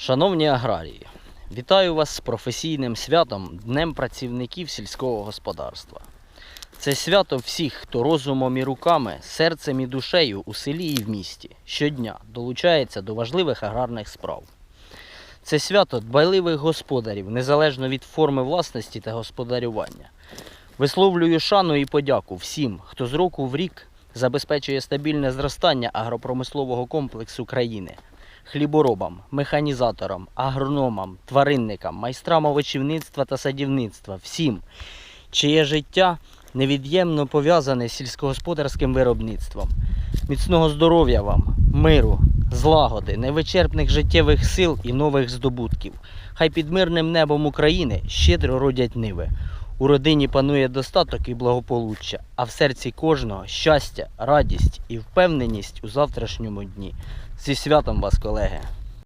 Шановні аграрії, вітаю вас з професійним святом Днем працівників сільського господарства. Це свято всіх, хто розумом і руками, серцем і душею у селі і в місті щодня долучається до важливих аграрних справ. Це свято дбайливих господарів, незалежно від форми власності та господарювання. Висловлюю шану і подяку всім, хто з року в рік забезпечує стабільне зростання агропромислового комплексу країни хліборобам, механізаторам, агрономам, тваринникам, майстрам овочівництва та садівництва, всім, чиє життя невід'ємно пов'язане з сільськогосподарським виробництвом. Міцного здоров'я вам, миру, злагоди, невичерпних життєвих сил і нових здобутків. Хай під мирним небом України щедро родять ниви. У родині панує достаток і благополуччя, а в серці кожного щастя, радість і впевненість у завтрашньому дні. Зі святом вас, колеги!